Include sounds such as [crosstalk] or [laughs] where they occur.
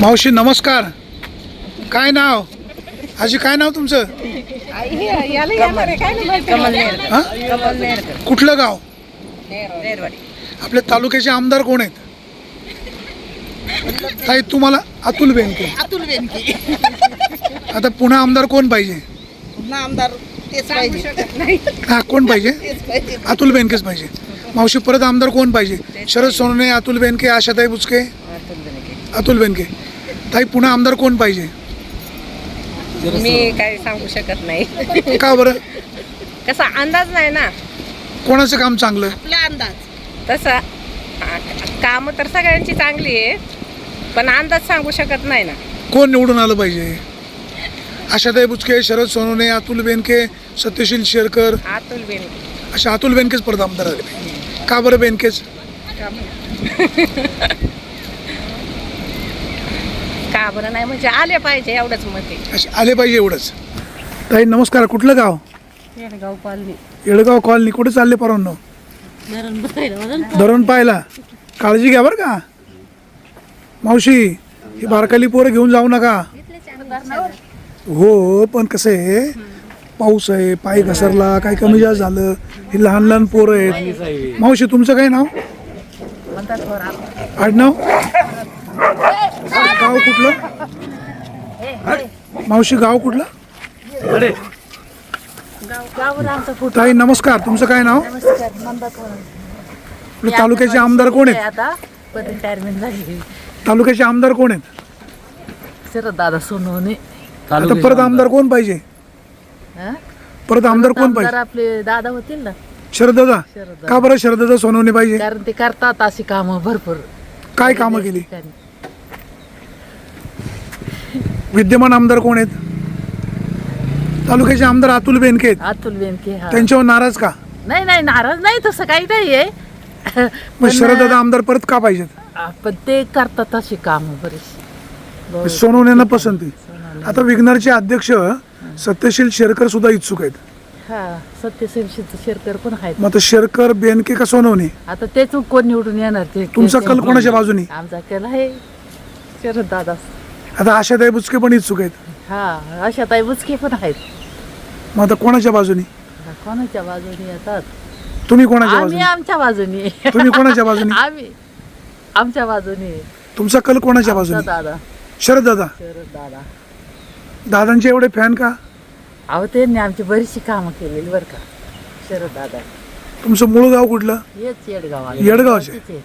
मावशी नमस्कार. काय नाव? आजी काय नाव तुमचं? हा? कुठलं गाव? आपल्या तालुक्याचे आमदार कोण आहेत? ताई तुम्हाला अतुल बेनके. अतुल बेनके आता पुन्हा आमदार कोण पाहिजे? पुन्हा आमदार तेच पाहिजे हा कोण पाहिजे तेच पाहिजे? अतुल बेनकेच पाहिजे. मावशी परत आमदार कोण पाहिजे? शरद सोनवणे अतुल बेनके आशाताई बुचके? अतुल बेनके. ताई पुन्हा आमदार कोण पाहिजे? मी काही सांगू शकत नाही. का बरं? कसा अंदाज नाही ना. कोणाचं काम चांगलं? आपला अंदाज. तसा काम तर सगळ्यांची चांगली आहे पण अंदाज सांगू शकत नाही ना. कोण निवडून आलं पाहिजे? आशाताई बुचके शरद सोनवणे अतुल बेनके सत्यशील शेरकर. अतुल बेन अशा अतुल बेनकेच परत आमदार आले का बरं बेनकेच? [laughs] का बरं नाही म्हणजे आले पाहिजे एवढंच मत आहे. असे आले पाहिजे एवढंच. ताई नमस्कार कुठलं गाव? गाव पालनी येळगाव कॉलनी कुठे चालले परवानो धरण पाहिला काळजी घ्या बरं का. मावशी ही बारकाली पोरं घेऊन जाऊ नका. हो पण कसं आहे पाऊस आहे पाय घसरला काय कमी जास्त झालं ही लहान लहान पोरं आहेत. मावशी तुमचं काय नाव? आडनाव? गाव कुठलं? मावशी गाव कुठलं? ताई नमस्कार. तुमचं काय नाव? तालुक्याचे आमदार कोण आहेत? तालुक्याचे आमदार कोण आहेत? शरद दादा सोनवणे. आता परत आमदार कोण पाहिजे? हं? परत आमदार कोण पाहिजे? आपले दादा होतील ना? शरददा. शरद का बरं शरददा सोनवणे पाहिजे? कारण ते करतात अशी कामं भरपूर. काय कामं केली. विद्यमान आमदार कोण आहेत? तालुक्याचे आमदार अतुल बेनके आहेत. अतुल बेनके हा. त्यांच्यावर नाराज का? नाही नाही नाराज नाही तसं काही नाही आहे. मग शरददा आमदार परत का पाहिजेत? पण ते करतात अशी कामं बरीचशी सोनवण्यांना पसंती आता विघ्नरचे अध्यक्ष सत्यशील शेरकर सुद्धा इच्छुक आहेत. हा सत्यशील शेरकर पण आहेत. मग आता शेरकर बेनके का सोनवणे? आता तेच कोण निवडून येणार? ते तुमचा कल कोणाच्या बाजूनी? आमचा कल आहे शरद दादा आता आशाताई बुचके पण इच्छुक आहेत. हा अशा ताई बुचके पण आहेत. मग आता कोणाच्या बाजूनी? कोणाच्या बाजूने येतात? तुम्ही कोणाच्या आम्ही बाजूनी? आमच्या बाजूने. तुम्ही कोणाच्या बाजूनी? [laughs] आम्ही आमच्या बाजूने. तुमचा कल कोणाच्या आमचा बाजूनी? दादा. शरद दादा. शरद दादा. दादांचे एवढे फॅन का? अहो त्यांनी आमची बरीचशी कामं केलेली बरं का. शरद दादा. तुमचं मूळ गाव कुठलं? हेच येडगाव आले. येडगावचे? तिथे.